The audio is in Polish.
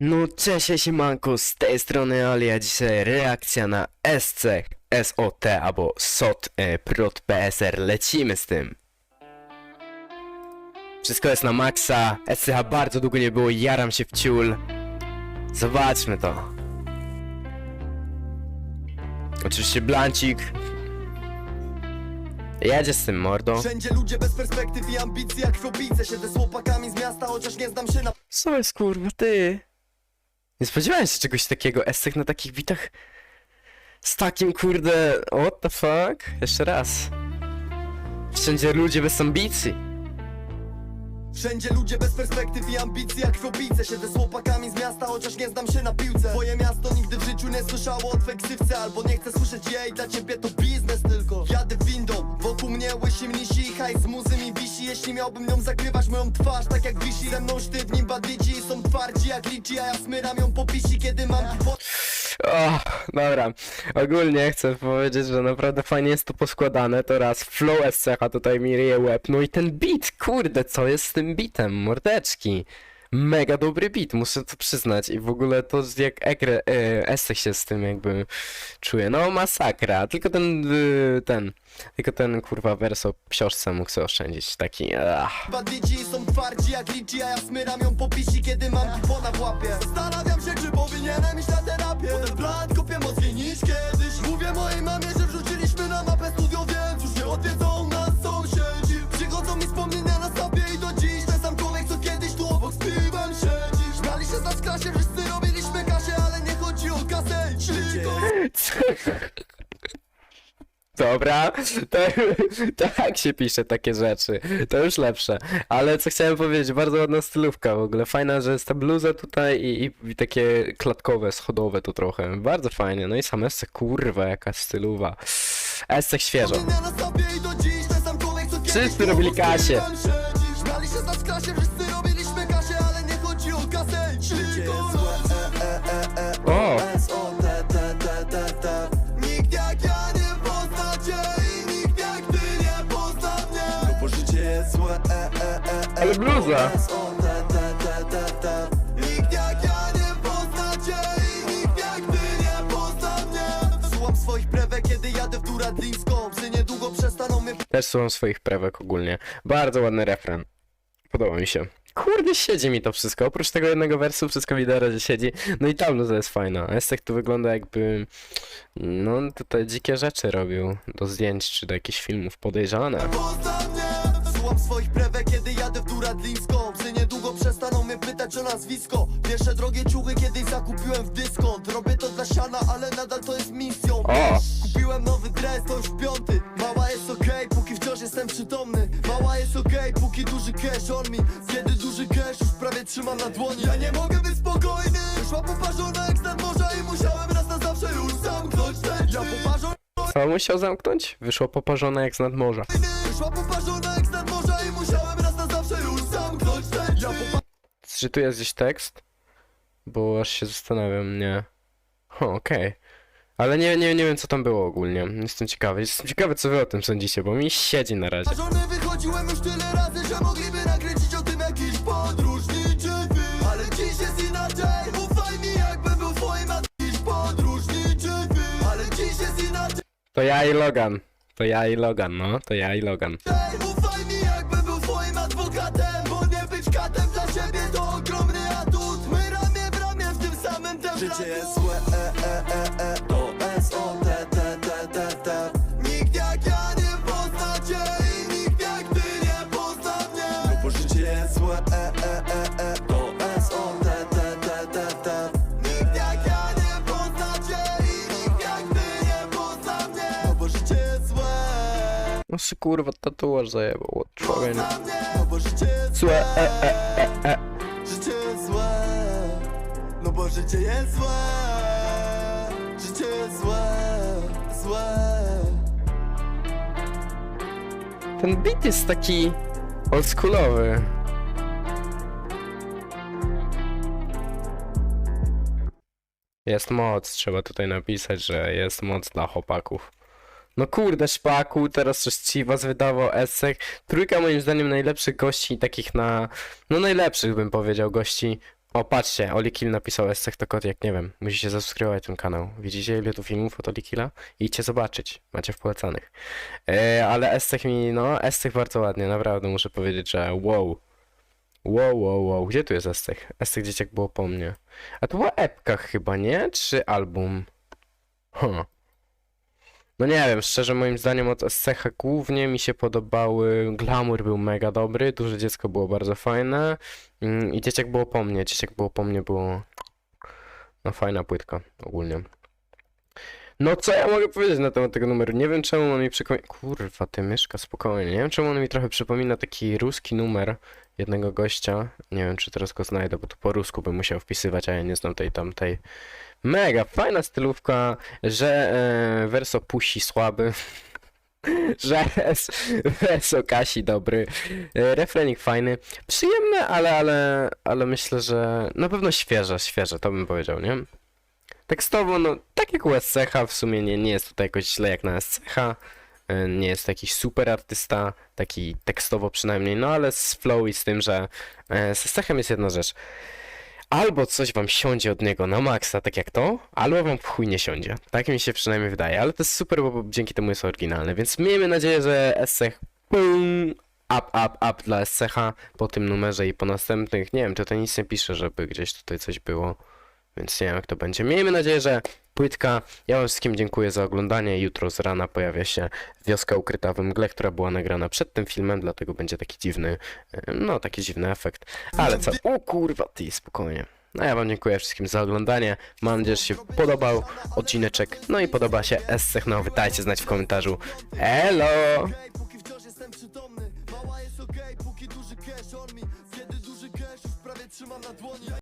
No cześć, siemanko, z tej strony Ali, a dzisiaj reakcja na SC, SOT albo SOT e, Prot PSR, lecimy z tym. Wszystko jest na maksa, SCH bardzo długo nie było, jaram się w ciul. Zobaczmy to. Oczywiście blancik. Jedzie z tym mordą. Wszędzie ludzie bez perspektyw i ambicji jak chłopice Siedzę z chłopakami z miasta, chociaż nie znam się na Co jest kurwa, ty? Nie spodziewałem się czegoś takiego, Estek na takich bitach z takim kurde, what the fuck? Jeszcze raz. Wszędzie ludzie bez ambicji. Wszędzie ludzie bez perspektyw i ambicji jak chłopice Siedzę z chłopakami z miasta, chociaż nie znam się na piłce Twoje miasto nigdy w życiu nie słyszało o twej ksywce Albo nie chcę słyszeć jej, dla ciebie to biznes tylko Jadę windą, mnie z muzy mi wisi Jeśli miałbym moją twarz, tak jak wisi Ze mną sztywni są twardzi jak A ja smyram ją po pisi, kiedy mam dobra. Ogólnie chcę powiedzieć, że naprawdę fajnie jest to poskładane. To raz flow SCH tutaj mi ryje łeb. No i ten beat, kurde, co jest z tym beatem? Mordeczki. Mega dobry beat, muszę to przyznać. I w ogóle to jak ekre, e, się z tym jakby czuje. No masakra. Tylko ten, y, ten, tylko ten kurwa wers o książce mógł sobie oszczędzić. Taki, ach. Są twardzi jak liczy, a ja smyram ją po kiedy mam w łapie Zastanawiam się, czy powinienem iść w klasie, wszyscy robiliśmy kasie, ale nie chodzi o kasę Tylko Dobra, to, tak się pisze takie rzeczy. To już lepsze. Ale co chciałem powiedzieć, bardzo ładna stylówka w ogóle. Fajna, że jest ta bluza tutaj i, i, i takie klatkowe, schodowe tu trochę. Bardzo fajnie. No i sam Esce, kurwa, jaka styluwa. Esce świeżo. Wspomnienia na sobie i do dziś Ten sam człowiek, co kiedyś Wszyscy robili obok z kasie. piwem siedzi Śmiali się z nas w klasie, wszyscy Ale bluza. S-O-T-T-T-T Nikt jak ja nie pozna cię i nikt jak ty nie pozna mnie Słucham swoich prewek, kiedy jadę w Duradlińską Psy niedługo przestaną mnie Też są swoich prawek ogólnie. Bardzo ładny refren. Podoba mi się. Kurde, siedzi mi to wszystko. Oprócz tego jednego wersu, wszystko widać, że siedzi. No i ta bluza jest fajna. Estek tu wygląda jakby... No, tutaj dzikie rzeczy robił. Do zdjęć czy do jakichś filmów podejrzane. Pozna mnie Słucham swoich prewek, kiedy jadę w Duradlińską. Psy niedługo przestaną mnie pytać o nazwisko. Pierwsze drogie ciuchy kiedyś zakupiłem w dyskont. Robię to dla siana, ale nadal to jest misją. O! Kupiłem nowy dres, to już piąty. Mała jest okej, póki wciąż jestem przytomny. Mała jest okej, póki duży cash on me. Kiedy duży cash już prawie trzymam na dłoni. Ja nie mogę być spokojny. Wyszła poparzona jak stan morza I musiałem raz na zawsze już zamknąć ten Ja poparzony Co musiał zamknąć? Wyszło poparzone jak z nadmorza. Wyszła poparzona Czy tu jest gdzieś tekst? Bo aż się zastanawiam, nie. O, okej. Ale nie, nie, nie wiem co tam było ogólnie. Jestem ciekawy. Jestem ciekawy co wy o tym sądzicie, bo mi siedzi na razie. Żony wychodziłem już tyle razy, że mogliby nakręcić o tym jakiś podróżniczy film Ale dziś jest inaczej, ufaj mi był twoim a podróżniczy film Ale dziś jest inaczej, To ja i Logan. To ja i Logan, no. To ja i Logan. ufaj mi jakby był twoim adwokatem Bo nie być katem ciebie to ogromny atut. My ramię w ramię w tym samym jest No się kurwa tatuaż zajebał. Pozna mnie, no bo życie jest Złe, e, e, e, e. Życie jest złe, no bo życie jest złe Życie jest złe, złe Ten beat jest taki oldschoolowy. Jest moc, trzeba tutaj napisać, że jest moc dla chłopaków. No kurde, szpaku, teraz coś ci was wydawał Essek. Trójka moim zdaniem najlepszych gości, takich na... No najlepszych bym powiedział gości O, patrzcie, Oli Kill napisał Essek to kot, jak nie wiem. Musicie zasubskrybować ten kanał. Widzicie ile tu filmów od Oli Killa? Idźcie zobaczyć, macie w polecanych. E, ale Essek mi, no, Essek bardzo ładnie, naprawdę muszę powiedzieć, że wow. Wow, wow, wow, gdzie tu jest Essek? Essek dzieciak było po mnie. A to była epka chyba, nie? Czy album? Huh. No nie wiem, szczerze moim zdaniem od Essecha głównie mi się podobały, Glamour był mega dobry, Duże Dziecko było bardzo fajne mm, i Dzieciak było po mnie, Dzieciak było po mnie było no fajna płytka ogólnie. No co ja mogę powiedzieć na temat tego numeru? Nie wiem czemu on mi przypomina... Kurwa, ty myszka, spokojnie. Nie wiem czemu on mi trochę przypomina taki ruski numer jednego gościa. Nie wiem czy teraz go znajdę, bo tu po rusku bym musiał wpisywać, a ja nie znam tej tamtej. Mega, fajna stylówka, że e, Verso pusi słaby. że Verso Kasi dobry. E, refrenik fajny. Przyjemny, ale, ale, ale myślę, że na pewno świeże, świeże, to bym powiedział, nie? Tekstowo, no, tak jak u SCH, w sumie nie, nie jest tutaj jakoś źle jak na SCH. E, Nie jest to jakiś super artysta, taki tekstowo przynajmniej, no ale z flow i z tym, że e, z SCH jest jedna rzecz. Albo coś wam siądzie od niego na maksa, tak jak to, albo wam w chuj nie siądzie. Tak mi się przynajmniej wydaje, ale to jest super, bo dzięki temu jest oryginalny, więc miejmy nadzieję, że SCH pum, up, up, up dla SCH po tym numerze i po następnych. Nie wiem, tutaj nic nie pisze, żeby gdzieś tutaj coś było, więc nie wiem jak to będzie. Miejmy nadzieję, że płytka. Ja wam wszystkim dziękuję za oglądanie. Jutro z rana pojawia się Wioska ukryta we mgle, która była nagrana przed tym filmem, dlatego będzie taki dziwny, e, no taki dziwny efekt. Ale co? O kurwa, ty spokojnie. No ja wam dziękuję wszystkim za oglądanie. Mam nadzieję, że się podobał odcineczek. No i podoba się S nowy. Dajcie znać w komentarzu. Elo! Kiedy na dłoni